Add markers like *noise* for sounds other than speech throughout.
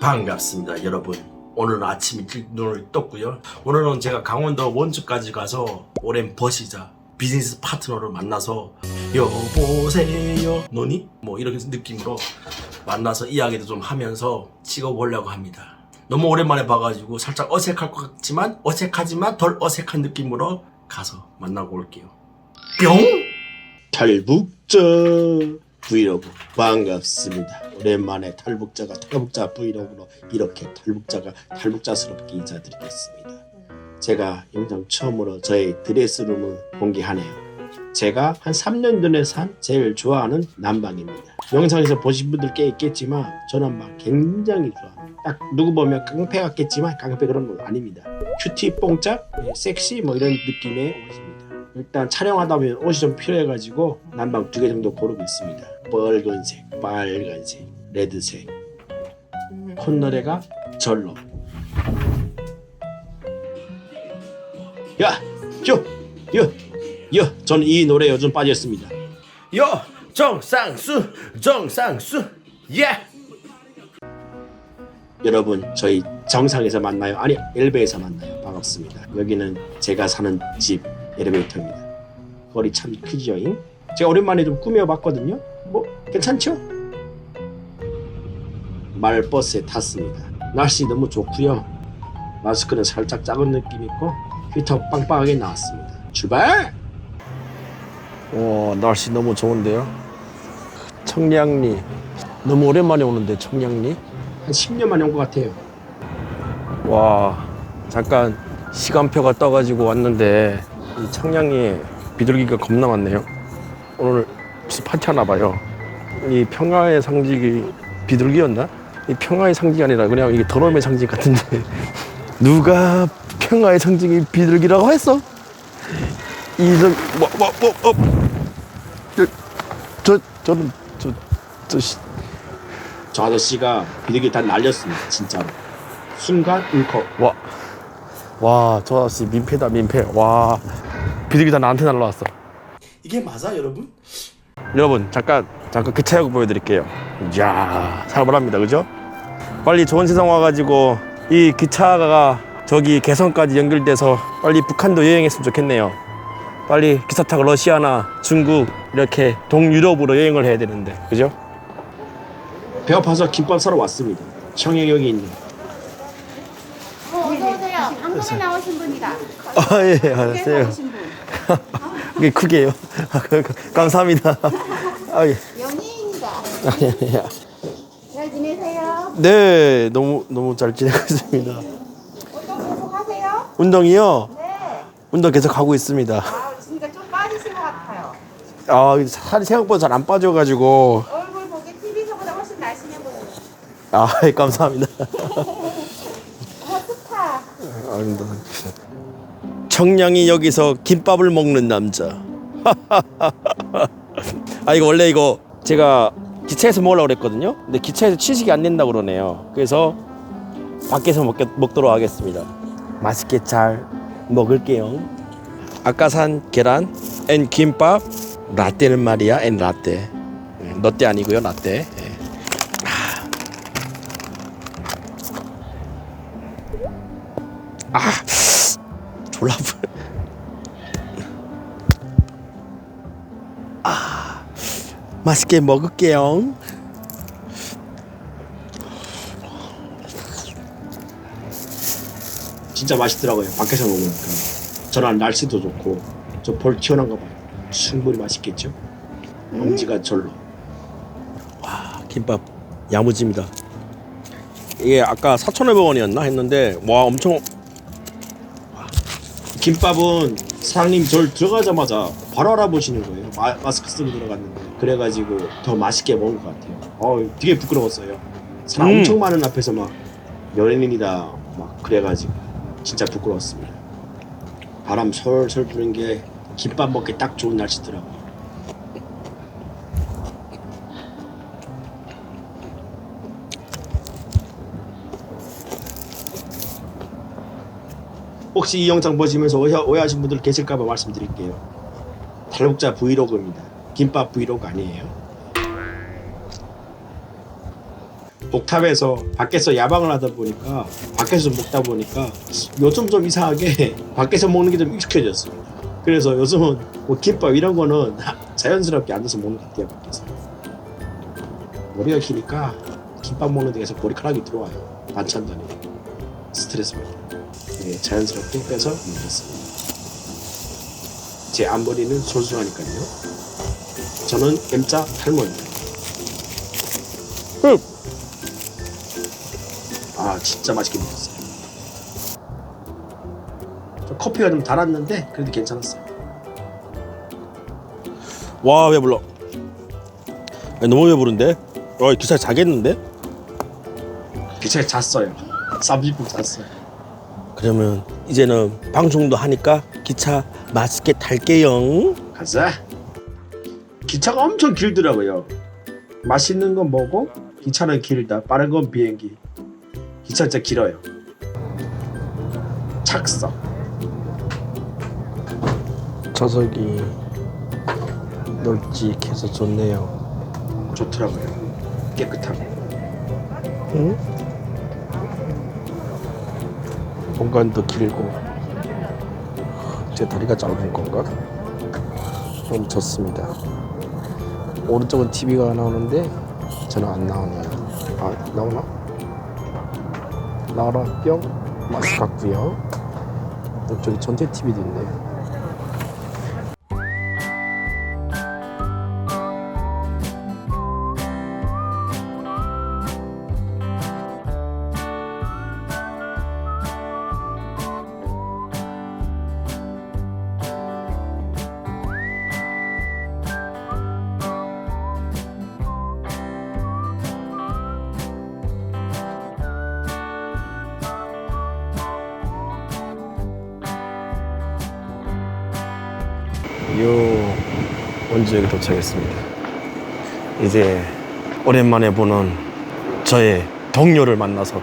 반갑습니다 여러분. 오늘 아침 일찍 눈을 떴고요. 오늘은 제가 강원도 원주까지 가서 오랜 버시자 비즈니스 파트너를 만나서 여보세요? 너니? 뭐 이렇게 느낌으로 만나서 이야기도 좀 하면서 찍어보려고 합니다. 너무 오랜만에 봐가지고 살짝 어색할 것 같지만 어색하지만 덜 어색한 느낌으로 가서 만나고 올게요. 뿅! 탈북자 브이로그 반갑습니다. 오랜만에 탈북자가 탈북자 브이로그로 이렇게 탈북자가 탈북자스럽게 인사드리겠습니다. 제가 영상 처음으로 저의 드레스룸을 공개하네요. 제가 한 3년 전에 산 제일 좋아하는 난방입니다. 영상에서 보신 분들 꽤 있겠지만 저 난방 굉장히 좋아합니다. 딱 누구 보면 깡패 같겠지만 깡패 그런 건 아닙니다. 큐티 뽕짝, 예, 섹시 뭐 이런 느낌의 옷입니다. 일단 촬영하다 보면 옷이 좀 필요해가지고 난방 두 개 정도 고르고 있습니다. 빨간색, 빨간색, 레드색. 콧노래가 절로. 야, 요, 요, 요. 저는 이 노래 요즘 빠졌습니다. 요 정상수 정상수 예 여러분 저희 정상에서 만나요. 아니 엘베에서 만나요. 반갑습니다. 여기는 제가 사는 집 엘리베이터입니다. 거리 참 크지요잉. 제가 오랜만에 좀 꾸며봤거든요. 뭐 괜찮죠? 말버스에 탔습니다. 날씨 너무 좋고요. 마스크는 살짝 작은 느낌 있고 휘터 빵빵하게 나왔습니다. 출발! 와 날씨 너무 좋은데요 청량리 너무 오랜만에 오는데 청량리 한 10년 만에 온 것 같아요. 와 잠깐 시간표가 떠가지고 왔는데 이 청량리에 비둘기가 겁나 많네요 오늘 무슨 파티 하나 봐요 이 평화의 상징이 비둘기였나? 이 평화의 상징이 아니라 그냥 이게 더러움의 상징 같은데 *laughs* 누가 평화의 상징이 비둘기라고 했어? 이런 뭐뭐뭐 어. 저, 저 저는 저저 저 아저씨가 비둘기 다 날렸습니다. 진짜로. 순간 울컥. 와, 와, 저 아저씨 민폐다 민폐. 와, 비둘기 다 나한테 날라왔어. 이게 맞아 여러분? 여러분 잠깐 잠깐 그 차역 보여드릴게요. 이야, 살벌합니다, 그죠? 빨리 좋은 세상 와가지고 이 기차가 저기 개성까지 연결돼서 빨리 북한도 여행했으면 좋겠네요. 빨리 기차 타고 러시아나 중국 이렇게 동유럽으로 여행을 해야 되는데, 그죠? 배고파서 김밥 사러 왔습니다. 청해역에 있는. 어, 어서 오세요. 방송에 나오신 분이다. 아, 예, 알았어요. 분. *laughs* 이게 크게요. *laughs* 감사합니다. *laughs* 아, 예. 연예인이다. 아, 예, 예. 잘 지내세요? 네, 너무 너무 잘 지내고 있습니다. 어떤 계속 하세요? 운동이요? 네. 운동 계속 하고 있습니다. 아, 진짜 좀 빠지신 것 같아요. 아, 살이 생각보다 잘 안 빠져가지고. 얼굴 보기 TV서보다 훨씬 날씬해 보여요. 아, 예, 감사합니다. 어, 스타. 아닙니다. 청량이 여기서 김밥을 먹는 남자. *laughs* 아, 이거 원래 이거 제가 기차에서 먹으려고 그랬거든요. 근데 기차에서 취식이 안 된다고 그러네요. 그래서 밖에서 먹, 먹도록 하겠습니다. 맛있게 잘 먹을게요. 아까 산 계란 앤 김밥 라떼는 말이야 앤 라떼. 네, 너떼 아니고요 라떼. 예. 졸라 불. 아, 맛있게 먹을게요. 진짜 맛있더라고요. 밖에서 먹으니까. 저랑 날씨도 좋고 저 볼 튀어나온 거 봐요. 충분히 맛있겠죠? 엄지가 절로. 아, 김밥 야무집니다. 이게 아까 4,500원이었나 했는데 와 엄청 김밥은 사장님 절 들어가자마자 바로 알아보시는 거예요. 마, 마스크 쓰고 들어갔는데 그래가지고 더 맛있게 먹은 것 같아요. 어, 되게 부끄러웠어요. 사람 음. 엄청 많은 앞에서 막 연예인이다 막 그래가지고 진짜 부끄러웠습니다. 바람 솔솔 부는 게 김밥 먹기 딱 좋은 날씨더라고요. 혹시 이 영상 보시면서 오해, 오해 하신 분들 계실까봐 말씀드릴게요. 탈북자 브이로그입니다. 김밥 브이로그 아니에요. 옥탑에서 밖에서 야방을 하다 보니까 밖에서 먹다 보니까 요즘 좀 이상하게 *laughs* 밖에서 먹는 게 좀 익숙해졌습니다. 그래서 요즘은 뭐 김밥 이런 거는 *laughs* 자연스럽게 앉아서 먹는 것 같아요 밖에서. 머리가 기니까 김밥 먹는 데에서 머리카락이 들어와요. 반찬단이 스트레스 받아 요. 네, 자연스럽게 빼서 먹겠습니다. 제 앞머리는 솔솔하니까요. 저는 M자 탈모입니다. 아 진짜 맛있게 먹었어요. 좀 커피가 좀 달았는데 그래도 괜찮았어요. 와, 왜 불러? 너무 왜 부른데? 어, 기사 자겠는데? 기차에 잤어요. 30분 잤어요. 그러면 이제는 방송도 하니까 기차 맛있게 탈게요. 가자. 기차가 엄청 길더라고요. 맛있는 건 뭐고 기차는 길다. 빠른 건 비행기. 기차 진짜 길어요. 착석. 좌석이 널찍해서 좋네요. 좋더라고요. 깨끗하고. 응? 공간도 길고 제 다리가 짧은 건가? 좀 좋습니다. 오른쪽은 TV가 나오는데 저는 안 나오네요. 아 나오나? 나와라 뿅 마스 같고요. 이쪽에 전체 TV도 있네요. 요 원주역에 도착했습니다. 이제 오랜만에 보는 저의 동료를 만나서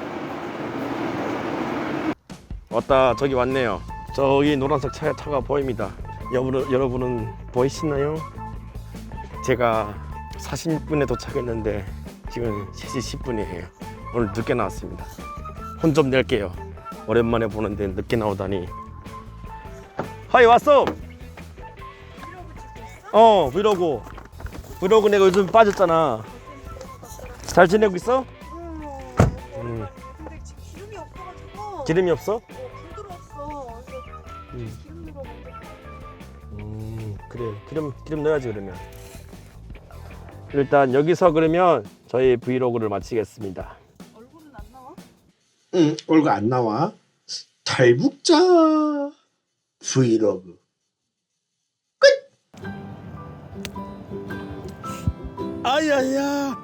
왔다 저기 왔네요. 저기 노란색 차, 차가 보입니다. 여러분, 여러분은 보이시나요? 제가 40분에 도착했는데 지금 3시 10분이에요. 오늘 늦게 나왔습니다. 혼 좀 낼게요. 오랜만에 보는데 늦게 나오다니. 하이 왔어. 어 브이로그 브이로그 내가 요즘 빠졌잖아 잘 지내고 있어? 음, 근데 지금 기름이 없어가지고. 기름이 없어? 어, 불 들어왔어. 그래서 음. 기름 넣었는데. 음 그래 기름 기름 넣어야지 그러면 일단 여기서 그러면 저희 브이로그를 마치겠습니다 얼굴은 안 나와? 응, 얼굴 안 나와. 탈북자 브이로그. 아야야.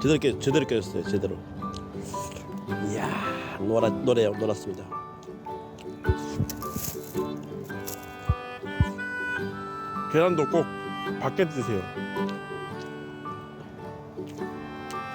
제대로 깨 제대로 깨졌어요 제대로. 이야 노라 노래 놀았습니다. 계란도 꼭 밖에 드세요